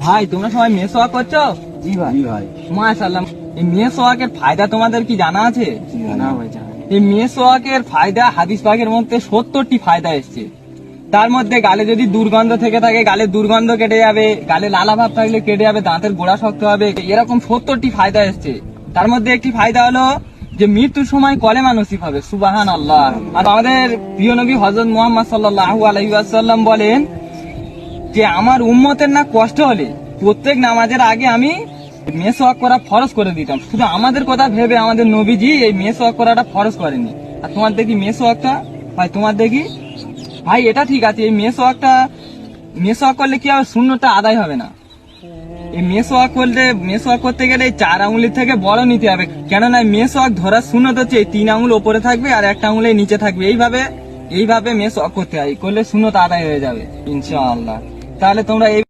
ভাই তোমরা সবাই মেস ওয়াক করছ? জি ভাই। ভাই। মাশাআল্লাহ। এই মেস ওয়াকের ফায়দা তোমাদের কি জানা আছে? না ভাই এই মেস ওয়াকের ফায়দা হাদিস পাকের মধ্যে সত্তরটি ফায়দা এসছে। তার মধ্যে গালে যদি দুর্গন্ধ থেকে থাকে গালে দুর্গন্ধ কেটে যাবে গালে লালা ভাব থাকলে কেটে যাবে দাঁতের গোড়া শক্ত হবে এরকম সত্তরটি ফায়দা এসছে। তার মধ্যে একটি ফায়দা হলো যে মৃত্যুর সময় কলেমা নসিব হবে সুবাহান আল্লাহ আর আমাদের প্রিয় নবী হজরত মোহাম্মদ সাল্লাহ আলহিসাল্লাম বলেন যে আমার উম্মতের না কষ্ট হলে প্রত্যেক নামাজের আগে আমি মেস ওয়াক করা ফরজ করে দিতাম। শুধু আমাদের কথা ভেবে আমাদের নবীজি এই মেস ওয়াক করাটা ফরজ করেনি আর তোমার দেখি মেস ওয়াকটা ভাই তোমার দেখি, ভাই এটা ঠিক আছে, এই মেস ওয়াকটা মেস ওয়াক করলে কি হবে শূন্যটা আদায় হবে না? এই মেস ওয়াক করলে মেস ওয়াক করতে গেলে এই চার আঙুলের থেকে বড় নিতে হবে। কেননা মেস ওয়াক ধরার শূন্যত হচ্ছে এই তিন আঙুল ওপরে থাকবে আর একটা আঙুলে নিচে থাকবে। এইভাবে এইভাবে মেস ওয়াক করতে হয়। করলে শূন্যতা আদায় হয়ে যাবে, ইনশাআল্লাহ। তাহলে তোমরা এই